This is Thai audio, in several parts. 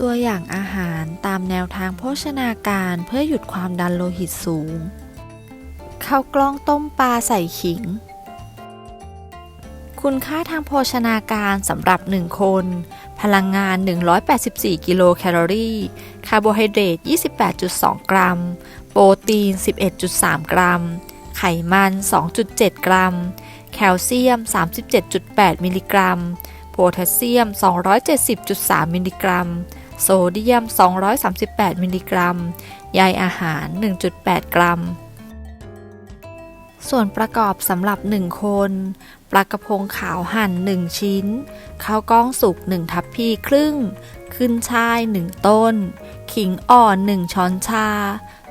ตัวอย่างอาหารตามแนวทางโภชนาการเพื่อหยุดความดันโลหิตสูง ข้าวกล้องต้มปลาใส่ขิง คุณค่าทางโภชนาการสำหรับ 1 คน พลังงาน 184 กิโลแคลอรี่ คาร์โบไฮเดรต 28.2 กรัม โปรตีน 11.3 กรัม ไขมัน 2.7 กรัม แคลเซียม 37.8 มิลลิกรัมโพแทสเซียม 270.3 มิลลิกรัม โซเดียม 238 มิลลิกรัม ใยอาหาร 1.8 กรัม ส่วนประกอบสำหรับ 1 คน ปลากระพงขาวหั่น 1 ชิ้น ข้าวกล้องสุก 1 ทัพพีครึ่ง ขึ้นช่าย 1 ต้น ขิงอ่อน 1 ช้อนชา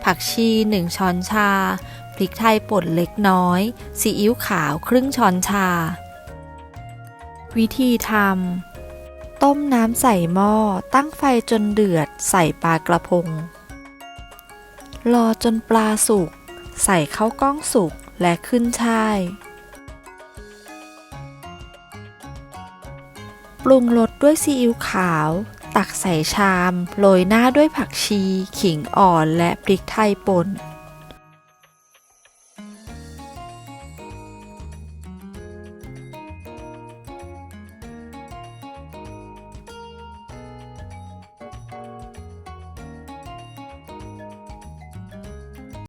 ผักชี 1 ช้อนชา พริกไทยป่นเล็กน้อย ซีอิ๊วขาวครึ่งช้อนชา วิธีทำ ต้มน้ำใส่หม้อ ตั้งไฟจนเดือด ใส่ปลากระพง รอจนปลาสุก ใส่ข้าวกล้องสุกและขึ้นช่าย ปรุงรสด้วยซีอิ๊วขาว ตักใส่ชาม โรยหน้าด้วยผักชี ขิงอ่อนและพริกไทยป่น